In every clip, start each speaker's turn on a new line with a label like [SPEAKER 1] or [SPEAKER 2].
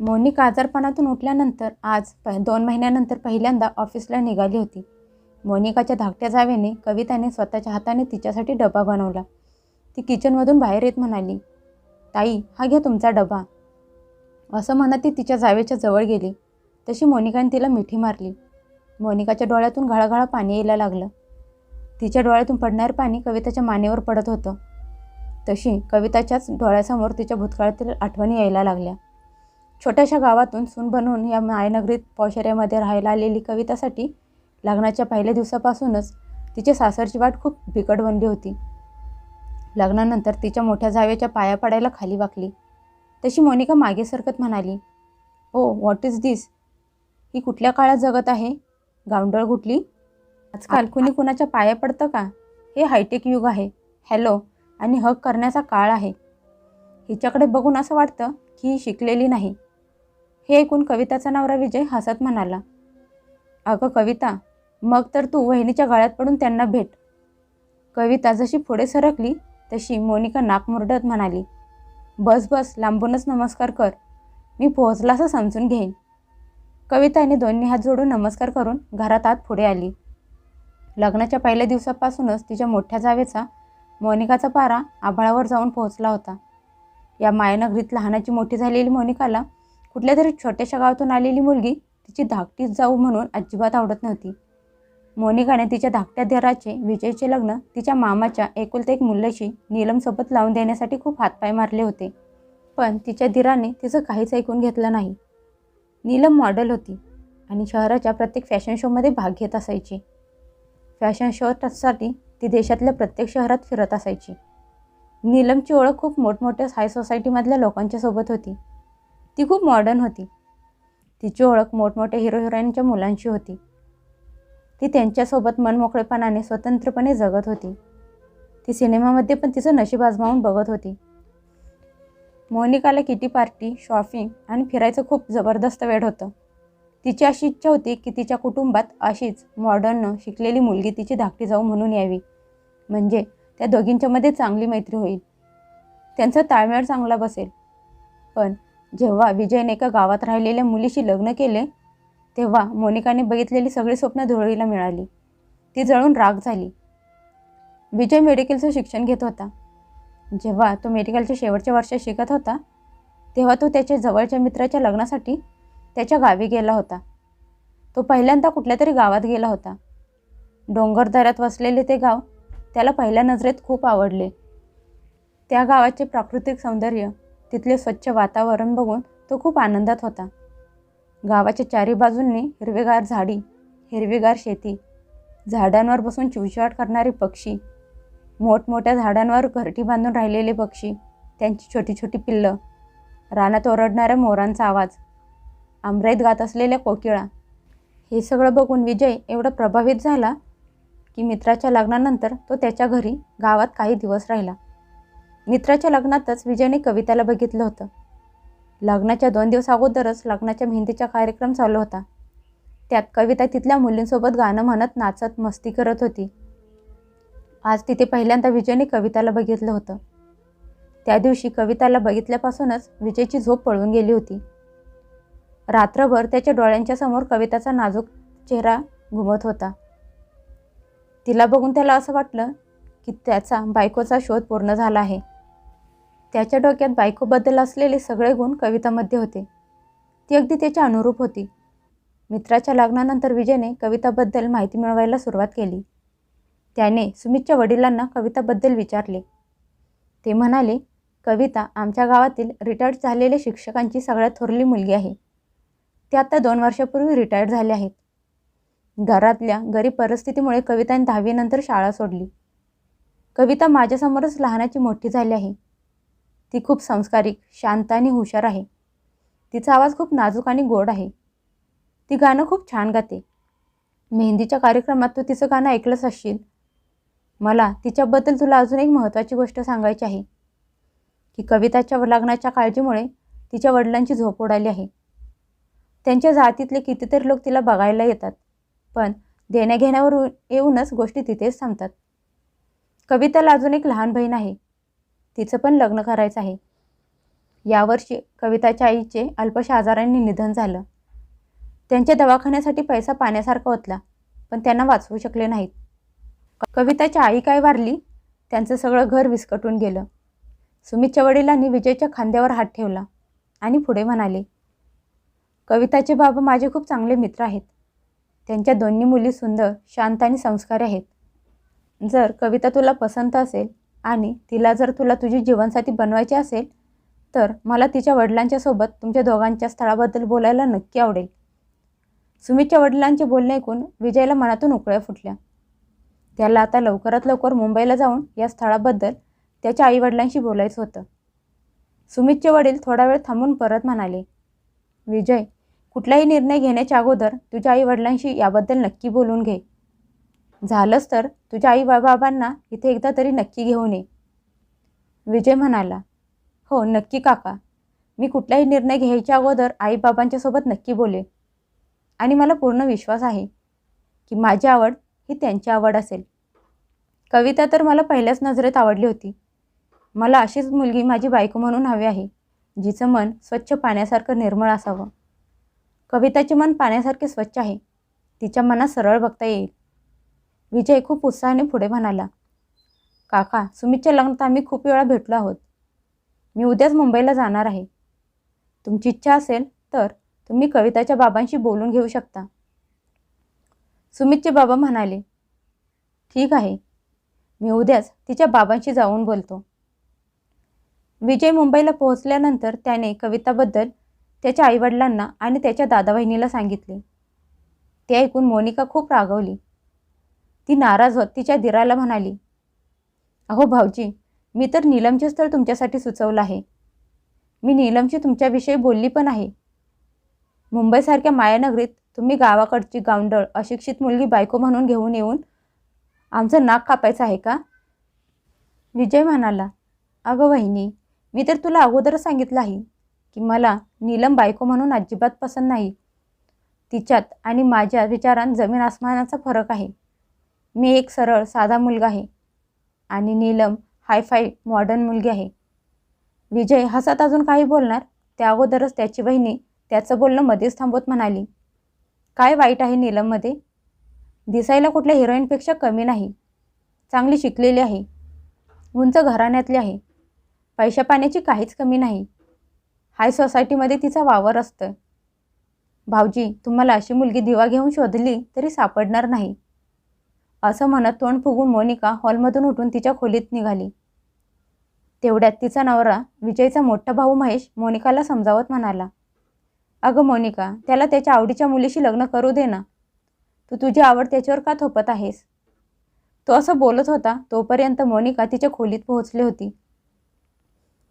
[SPEAKER 1] मोनिका आजारपणातून उठल्यानंतर आज प दोन महिन्यानंतर पहिल्यांदा ऑफिसला निघाली होती. मोनिकाच्या धाकट्या जावेने कविताने स्वतःच्या हाताने तिच्यासाठी डबा बनवला. ती किचनमधून बाहेर येत म्हणाली ताई हा घ्या तुमचा डबा. असं म्हणत ती तिच्या जावेच्या जवळ गेली. तशी मोनिकाने तिला मिठी मारली. मोनिकाच्या डोळ्यातून घळाघळा पाणी यायला लागलं. तिच्या डोळ्यातून पडणारे पाणी कविताच्या मानेवर पडत होतं. तशी कविताच्याच डोळ्यासमोर तिच्या भूतकाळातील आठवणी यायला लागल्या. छोट्याशा गावातून सून बनवून या मायनगरीत पौशर्यामध्ये राहायला आलेली कवितासाठी लग्नाच्या पहिल्या दिवसापासूनच तिची सासरची वाट खूप बिकट बनली होती. लग्नानंतर तिच्या मोठ्या जावेच्या पाया पडायला खाली वाकली. तशी मोनिका मागे सरकत म्हणाली ओ व्हॉट इज दिस ही कुठल्या काळात जगत आहे? गावंडळ कुठली? आजकाल कुणी कुणाच्या पाया पडतं का? हे हायटेक युग आहे. हॅलो आणि हक करण्याचा काळ आहे. हिच्याकडे बघून असं वाटतं की ही शिकलेली नाही. हे ऐकून कविताचा नवरा विजय हसत म्हणाला अगं कविता मग तर तू वहिनीच्या गळ्यात पडून त्यांना भेट. कविता जशी पुढे सरकली तशी मोनिका नाक मुरडत म्हणाली बस बस लांबूनच नमस्कार कर मी पोहोचला असं समजून घेईन. कविताने दोन्ही हात जोडून नमस्कार करून घरात आत पुढे आली. लग्नाच्या पहिल्या दिवसापासूनच तिच्या मोठ्या जावेचा मोनिकाचा पारा आभाळावर जाऊन पोहोचला होता. या मायानगरीत लहानाची मोठी झालेली मोनिकाला कुठल्या तरी छोट्याशा गावातून आलेली मुलगी तिची धाकटीच जाऊ म्हणून अजिबात आवडत नव्हती. मोनिकाने तिच्या धाकट्या देराचे विजयचे लग्न तिच्या मामाच्या एकुलते एक मुलाशी नीलमसोबत लावून देण्यासाठी खूप हातपाय मारले होते. पण तिच्या धीराने तिचं काहीच ऐकून घेतलं नाही. नीलम मॉडेल होती आणि शहराच्या प्रत्येक फॅशन शोमध्ये भाग घेत असायची. फॅशन शोसाठी ती देशातल्या प्रत्येक शहरात फिरत असायची. नीलमची ओळख खूप मोठमोठ्या हाय सोसायटीमधल्या लोकांच्या सोबत होती. ती खूप मॉडर्न होती. तिची ओळख मोठमोठ्या हिरो हिरोईनच्या मुलांशी होती. ती त्यांच्यासोबत मनमोकळेपणाने स्वतंत्रपणे जगत होती. ती सिनेमामध्ये पण तिचं नशीब आजमावून बघत होती. मोनिकाला किटी पार्टी शॉपिंग आणि फिरायचं खूप जबरदस्त वेळ होतं. तिची अशी इच्छा होती की तिच्या कुटुंबात अशीच मॉडर्न शिकलेली मुलगी तिची धाकटी जाऊ म्हणून यावी. म्हणजे त्या दोघींच्यामध्ये चांगली मैत्री होईल. त्यांचा ताळमेळ चांगला बसेल. पण जेव्हा विजयने एका गावात राहिलेल्या मुलीशी लग्न केले तेव्हा मोनिकाने बघितलेली सगळी स्वप्न धुळीला मिळाली. ती जळून राग झाली. विजय मेडिकलचं शिक्षण घेत होता. जेव्हा तो मेडिकलच्या शेवटच्या वर्षात शिकत होता तेव्हा तो त्याच्या जवळच्या मित्राच्या लग्नासाठी त्याच्या गावी गेला होता. तो पहिल्यांदा कुठल्या तरी गावात गेला होता. डोंगरदऱ्यात वसलेले ते गाव त्याला पहिल्या नजरेत खूप आवडले. त्या गावाचे प्राकृतिक सौंदर्य तिथले स्वच्छ वातावरण बघून तो खूप आनंदात होता. गावाच्या चारी बाजूंनी हिरवेगार झाडी हिरवीगार शेती झाडांवर बसून चिवचिवाट करणारे पक्षी मोठमोठ्या झाडांवर घरटी बांधून राहिलेले पक्षी त्यांची छोटी छोटी पिल्लं रानात ओरडणाऱ्या मोरांचा आवाज आमरेत गात असलेल्या कोकिळा. हे सगळं बघून विजय एवढा प्रभावित झाला की मित्राच्या लग्नानंतर तो त्याच्या घरी गावात काही दिवस राहिला. मित्राच्या लग्नातच विजयने कविताला बघितलं होतं. लग्नाच्या दोन दिवस अगोदरच लग्नाच्या मेहंदीचा कार्यक्रम चालू होता. त्यात कविता तिथल्या मुलींसोबत गाणं म्हणत नाचत मस्ती करत होती. आज तिथे पहिल्यांदा विजयने कविताला बघितलं होतं. त्या दिवशी कविताला बघितल्यापासूनच विजयची झोप पळून गेली होती. रात्रभर त्याच्या डोळ्यांच्या समोर कविताचा नाजूक चेहरा घुमत होता. तिला बघून त्याला असं वाटलं की त्याचा बायकोचा शोध पूर्ण झाला आहे. त्याच्या डोक्यात बायकोबद्दल असलेले सगळे गुण कवितामध्ये होते. ती अगदी त्याच्या अनुरूप होती. मित्राच्या लग्नानंतर विजयने कविताबद्दल माहिती मिळवायला सुरुवात केली. त्याने सुमितच्या वडिलांना कविताबद्दल विचारले. ते म्हणाले कविता आमच्या गावातील रिटायर्ड झालेल्या शिक्षकांची सगळ्यात थोरली मुलगी आहे. ते आता दोन वर्षापूर्वी रिटायर्ड झाले आहेत. घरातल्या गरीब परिस्थितीमुळे कविताने दहावीनंतर शाळा सोडली. कविता माझ्यासमोरच लहानाची मोठी झाली आहे. ती खूप संस्कारिक शांत आणि हुशार आहे. तिचा आवाज खूप नाजूक आणि गोड आहे. ती गाणं खूप छान गाते. मेहंदीच्या कार्यक्रमात तू तिचं गाणं ऐकलंच असशील. मला तिच्याबद्दल तुला अजून एक महत्त्वाची गोष्ट सांगायची आहे. की कविताच्या लग्नाच्या काळजीमुळे तिच्या वडिलांची झोप उडाली आहे. त्यांच्या जातीतले कितीतरी लोक तिला बघायला येतात पण देण्याघेण्यावर येऊनच गोष्टी तिथेच थांबतात. कविताला अजून एक लहान बहीण आहे. तिचं पण लग्न करायचं आहे. यावर्षी कविताच्या आईचे अल्पशा आजाराने निधन झालं. त्यांच्या दवाखान्यासाठी पैसा पाण्यासारखा ओतला पण त्यांना वाचवू शकले नाहीत. कविताची आई काय वारली त्यांचं सगळं घर विस्कटून गेलं. सुमितच्या वडिलांनी विजयच्या खांद्यावर हात ठेवला आणि पुढे म्हणाले कविताचे बाबा माझे खूप चांगले मित्र आहेत. त्यांच्या दोन्ही मुली सुंदर शांत आणि संस्कारी आहेत. जर कविता तुला पसंत असेल आणि तिला जर तुला तुझी जीवनसाथी बनवायची असेल तर मला तिच्या वडिलांच्या सोबत तुमच्या दोघांच्या स्थळाबद्दल बोलायला नक्की आवडेल. सुमितच्या वडिलांचे बोलणे ऐकून विजयला मनातून उकळ्या फुटल्या. त्याला आता लवकरात लवकर मुंबईला जाऊन या स्थळाबद्दल त्याच्या आईवडिलांशी बोलायचं होतं. सुमितचे वडील थोडा वेळ थांबून परत म्हणाले विजय कुठलाही निर्णय घेण्याच्या अगोदर तुझ्या आईवडिलांशी याबद्दल नक्की बोलून घे. झालंच तर तुझ्या आई बाबांना इथे एकदा तरी नक्की घेऊन ये. विजय म्हणाला हो नक्की काका. मी कुठलाही निर्णय घ्यायच्या अगोदर आईबाबांच्या सोबत नक्की बोले आणि मला पूर्ण विश्वास आहे की माझी आवड ही त्यांची आवड असेल. कविता तर मला पहिल्याच नजरेत आवडली होती. मला अशीच मुलगी माझी बायको म्हणून हवी आहे जिचं मन स्वच्छ पाण्यासारखं निर्मळ असावं. कविताचे मन पाण्यासारखे स्वच्छ आहे. तिच्या मनात सरळ बघता येईल. विजय खूप उत्साहाने पुढे म्हणाला काका सुमितच्या लग्नात आम्ही खूप वेळा भेटलो आहोत. मी उद्याच मुंबईला जाणार आहे. तुमची इच्छा असेल तर तुम्ही कविताच्या बाबांशी बोलून घेऊ शकता. सुमितचे बाबा म्हणाले ठीक आहे. मी उद्याच तिच्या बाबांशी जाऊन बोलतो. विजय मुंबईला पोहोचल्यानंतर त्याने कविताबद्दल त्याच्या आईवडिलांना आणि त्याच्या दादा बहिणीला सांगितले. ते ऐकून मोनिका खूप रागवली. ती नाराज होत तिच्या दिराला म्हणाली अहो भाऊजी मी तर नीलमचे स्थळ तुमच्यासाठी सुचवलं आहे. मी नीलमशी तुमच्याविषयी बोलली पण आहे. मुंबईसारख्या मायानगरीत तुम्ही गावाकडची गावंडळ अशिक्षित मुलगी बायको म्हणून घेऊन येऊन आमचं नाक कापायचं आहे का? विजय म्हणाला अगं वहिनी मी तर तुला अगोदरच सांगितलं आहे की मला नीलम बायको म्हणून अजिबात पसंत नाही. तिच्यात आणि माझ्या विचारांत जमीन आसमानाचा फरक आहे. मी एक सरळ साधा मुलगा आहे. आणि नीलम हायफाय मॉडर्न मुलगी आहे. विजय हसत अजून काही बोलणार? त्या अगोदरच त्याची बहिणी त्याचं बोलणं मध्येच थांबवत म्हणाली. काय वाईट आहे नीलममध्ये? दिसायला कुठल्या हिरोईनपेक्षा कमी नाही. चांगली शिकलेली आहे. उंच घराण्यातली आहे. पैशा पाण्याची काहीच कमी नाही. हाय सोसायटीमध्ये तिचा वावर असतं भाऊजी तुम्हाला अशी मुलगी दिवा घेऊन शोधली तरी सापडणार नाही. असं म्हणत तोंड फुगून मोनिका हॉलमधून उठून तिच्या खोलीत निघाली. तेवढ्यात तिचा नवरा विजयचा मोठा भाऊ महेश मोनिकाला समजावत म्हणाला अगं मोनिका त्याला त्याच्या आवडीच्या मुलीशी लग्न करू दे ना. तू तुझी आवड त्याच्यावर का थोपत आहेस? तो असं बोलत होता तोपर्यंत मोनिका तिच्या खोलीत पोहोचली होती.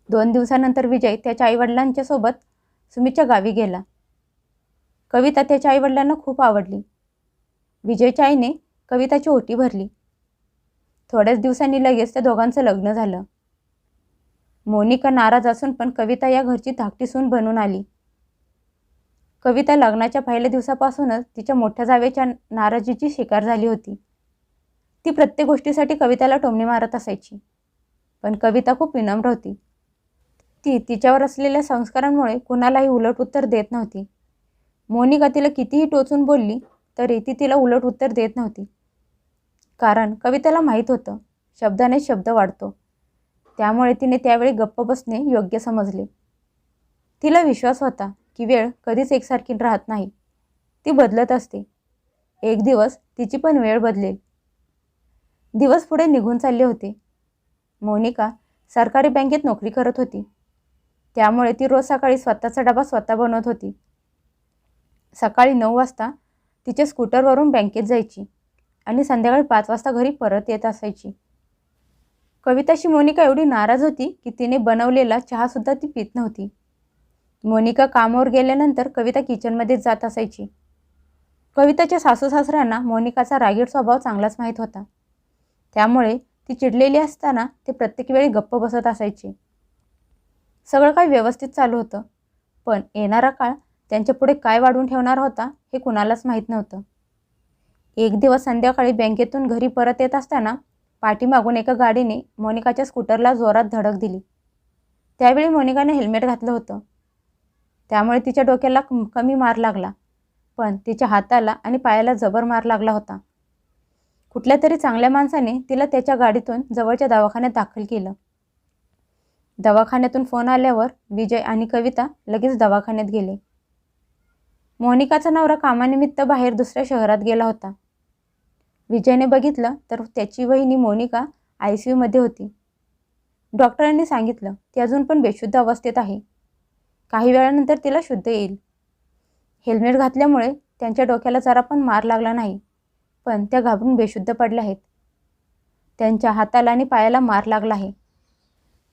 [SPEAKER 1] दोन दिवसानंतर विजय त्याच्या आईवडिलांच्या सोबत सुमितच्या गावी गेला. कविता त्याच्या आईवडिलांना खूप आवडली. विजयच्या आईने कविताची ओटी भरली. थोड्याच दिवसांनी लगेच त्या दोघांचं लग्न झालं. मोनिका नाराज असून पण कविता या घरची धाकटी सून बनून आली. कविता लग्नाच्या पहिल्या दिवसापासूनच तिच्या मोठ्या जावेच्या नाराजीची शिकार झाली होती. ती प्रत्येक गोष्टीसाठी कविताला टोमणी मारत असायची. पण कविता खूप विनम्र होती. ती तिच्यावर असलेल्या संस्कारांमुळे कुणालाही उलट उत्तर देत नव्हती. मोनिका तिला कितीही टोचून बोलली तरी ती तिला उलट उत्तर देत नव्हती. कारण कविताला माहीत होतं. शब्दाने शब्द वाढतो. त्यामुळे तिने त्यावेळी गप्प बसणे योग्य समजले. तिला विश्वास होता की वेळ कधीच एकसारखी राहत नाही. ती बदलत असते. एक दिवस तिची पण वेळ बदलेल. दिवस पुढे निघून चालले होते. मोनिका सरकारी बँकेत नोकरी करत होती. त्यामुळे ती रोज सकाळी स्वतःचा डबा स्वतः बनवत होती. सकाळी नऊ वाजता तिच्या स्कूटरवरून बँकेत जायची. आणि संध्याकाळी पाच वाजता घरी परत येत असायची. कविताशी मोनिका एवढी नाराज होती की तिने बनवलेला चहासुद्धा ती पित नव्हती. मोनिका कामावर गेल्यानंतर कविता किचनमध्ये जात असायची. कविताच्या सासू सासऱ्यांना मोनिकाचा रागीट स्वभाव चांगलाच माहीत होता. त्यामुळे ती चिडलेली असताना ते प्रत्येक वेळी गप्प बसत असायचे. सगळं काही व्यवस्थित चालू होतं. पण येणारा काळ त्यांच्या पुढे काय वाढून ठेवणार होता हे कुणालाच माहीत नव्हतं. एक दिवस संध्याकाळी बँकेतून घरी परत येत असताना पाठीमागून एका गाडीने मोनिकाच्या स्कूटरला जोरात धडक दिली. त्यावेळी मोनिकाने हेल्मेट घातलं होतं. त्यामुळे तिच्या डोक्याला कमी मार लागला. पण तिच्या हाताला आणि पायाला जबर मार लागला होता. कुठल्या तरी चांगल्या माणसाने तिला त्याच्या गाडीतून जवळच्या दवाखान्यात दाखल केलं. दवाखान्यातून फोन आल्यावर विजय आणि कविता लगेच दवाखान्यात गेले. मोनिकाचा नवरा कामानिमित्त बाहेर दुसऱ्या शहरात गेला होता. विजयने बघितलं तर त्याची वहिनी मोनिका आय सी यूमध्ये होती. डॉक्टरांनी सांगितलं ती अजून पण बेशुद्ध अवस्थेत आहे. काही वेळानंतर तिला शुद्ध येईल. हेल्मेट घातल्यामुळे त्यांच्या डोक्याला जरा पण मार लागला नाही पण त्या घाबरून बेशुद्ध पडल्या आहेत. त्यांच्या हाताला आणि पायाला मार लागला आहे.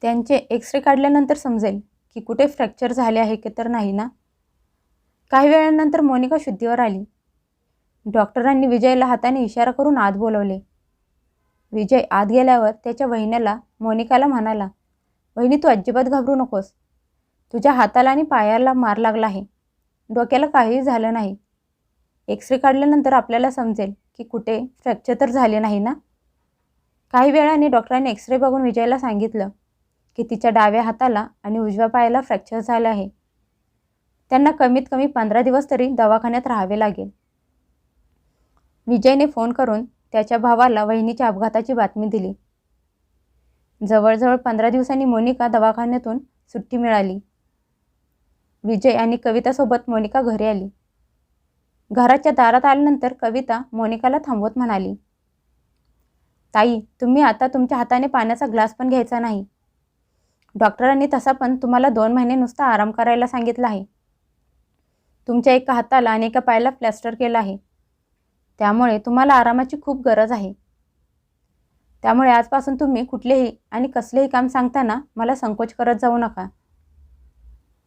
[SPEAKER 1] त्यांचे एक्सरे काढल्यानंतर समजेल की कुठे फ्रॅक्चर झाले आहे की तर नाही ना? काही वेळानंतर मोनिका शुद्धीवर आली. डॉक्टरांनी विजयला हाताने इशारा करून आत बोलवले. विजय आत गेल्यावर त्याच्या वहिन्याला मोनिकाला म्हणाला वहिनी तू अजिबात घाबरू नकोस. तुझ्या हाताला आणि पायाला मार लागला आहे. डोक्याला काहीही झालं नाही. एक्सरे काढल्यानंतर आपल्याला समजेल की कुठे फ्रॅक्चर तर झाले नाही ना? काही वेळाने डॉक्टरांनी एक्सरे बघून विजयला सांगितलं की तिच्या डाव्या हाताला आणि उजव्या पायाला फ्रॅक्चर झालं आहे. त्यांना कमीत कमी पंधरा दिवस तरी दवाखान्यात राहावे लागेल. विजयने फोन करून त्याच्या भावाला वहिनीच्या अपघाताची बातमी दिली. जवळजवळ पंधरा दिवसांनी मोनिका दवाखान्यातून सुट्टी मिळाली. विजय आणि कवितासोबत मोनिका घरी आली. घराच्या दारात आल्यानंतर कविता मोनिकाला थांबवत म्हणाली ताई तुम्ही आता तुमच्या हाताने पाण्याचा ग्लास पण घ्यायचा नाही. डॉक्टरांनी तसा पण तुम्हाला दोन महिने नुसता आराम करायला सांगितला आहे. तुमच्या एका हाताला आणि एका पायाला प्लॅस्टर केलं आहे. त्यामुळे तुम्हाला आरामाची खूप गरज आहे. त्यामुळे आजपासून तुम्ही कुठलेही आणि कसलेही काम सांगताना मला संकोच करत जाऊ नका.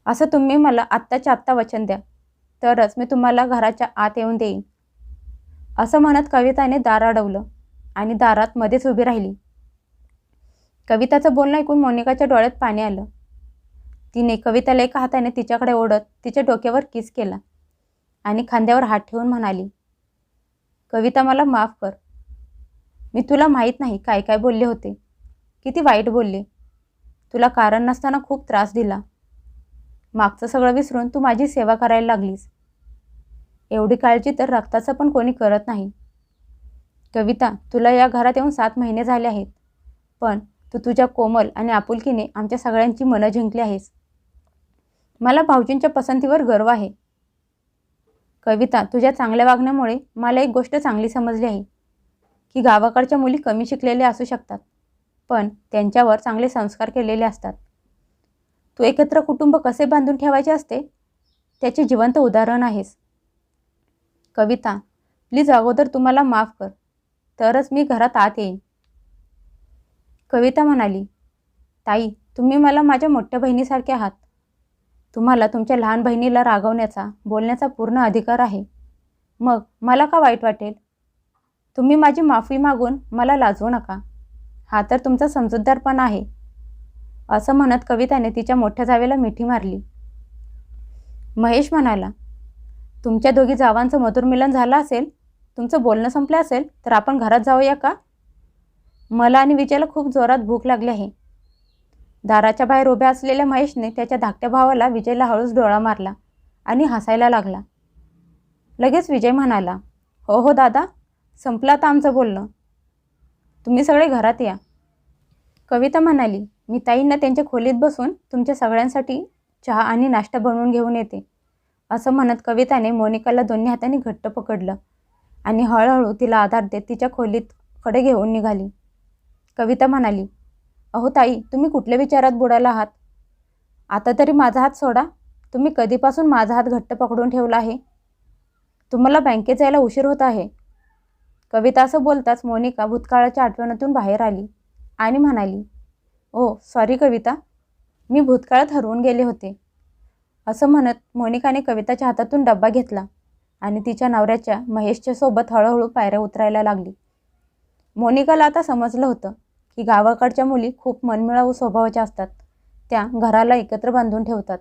[SPEAKER 1] असं तुम्ही मला आत्ताच्या आत्ता वचन द्या. तरच मी तुम्हाला घराच्या आत येऊन देईन. असं म्हणत कविताने दार अडवलं आणि दारात मध्येच उभी राहिली. कविताचं बोलणं ऐकून मोनिकाच्या डोळ्यात पाणी आलं. तिने कविताला एका हाताने तिच्याकडे ओढत तिच्या डोक्यावर किस केला आणि खांद्यावर हात ठेवून म्हणाली कविता मला माफ कर. मी तुला माहीत नाही काय काय बोलले होते. किती वाईट बोलले. तुला कारण नसताना खूप त्रास दिला. मागचं सगळं विसरून तू माझी सेवा करायला लागलीस. एवढी काळजी तर रक्ताचं पण कोणी करत नाही. कविता तुला या घरात येऊन सात महिने झाले आहेत. पण तू तुझ्या कोमल आणि आपुलकीने आमच्या सगळ्यांची मनं जिंकली आहेस. मला भाऊजींच्या पसंतीवर गर्व आहे. कविता तुझ्या चांगल्या वागण्यामुळे मला एक गोष्ट चांगली समजली आहे की गावाकडच्या मुली कमी शिकलेल्या असू शकतात पण त्यांच्यावर चांगले संस्कार केलेले असतात. तू एकत्र कुटुंब कसे बांधून ठेवायचे असते? त्याचे जिवंत उदाहरण आहेस. कविता प्लीज अगोदर तुम्हाला माफ कर तरच मी घरात आत येईन. कविता म्हणाली ताई तुम्ही मला माझ्या मोठ्या बहिणीसारखे आहात. तुम्हाला तुमच्या लहान बहिणीला रागवण्याचा बोलण्याचा पूर्ण अधिकार आहे. मग मला का वाईट वाटेल? तुम्ही माझी माफी मागून मला लाजवू नका. हा तर तुमचा समजूतदारपणा आहे. असं म्हणत कविताने तिच्या मोठ्या जावेला मिठी मारली. महेश म्हणाला तुमच्या दोघी जावांचं मधुर मिलन झालं असेल? तुमचं बोलणं संपलं असेल? तर आपण घरात जाऊया का? मला आणि विजयाला खूप जोरात भूक लागली आहे. दाराच्या बाहेर उभ्या असलेल्या महेशने त्याच्या धाकट्या भावाला विजयला हळूच डोळा मारला आणि हसायला लागला. लगेच विजय म्हणाला हो हो दादा संपला आता आमचं बोलणं. तुम्ही सगळे घरात या. कविता म्हणाली मी ताईंना त्यांच्या खोलीत बसून तुमच्या सगळ्यांसाठी चहा आणि नाश्ता बनवून घेऊन येते. असं म्हणत कविताने मोनिकाला दोन्ही हाताने घट्ट पकडलं आणि हळूहळू तिला आधार देत तिच्या खोलीत कडे घेऊन निघाली. कविता म्हणाली अहो ताई तुम्ही कुठल्या विचारात बुडाला आहात? आता तरी माझा हात सोडा. तुम्ही कधीपासून माझा हात घट्ट पकडून ठेवला आहे? तुम्हाला बँकेत जायला उशीर होत आहे. कविता असं बोलताच मोनिका भूतकाळाच्या आठवणातून बाहेर आली आणि म्हणाली ओ सॉरी कविता. मी भूतकाळात हरवून गेले होते. असं म्हणत मोनिकाने कविताच्या हातातून डब्बा घेतला आणि तिच्या नवऱ्याच्या महेशच्या सोबत हळूहळू पायऱ्या उतरायला लागली. मोनिकाला आता समजलं होतं की गावाकडच्या मुली खूप मनमिळावू स्वभावाच्या असतात. त्या घराला एकत्र बांधून ठेवतात.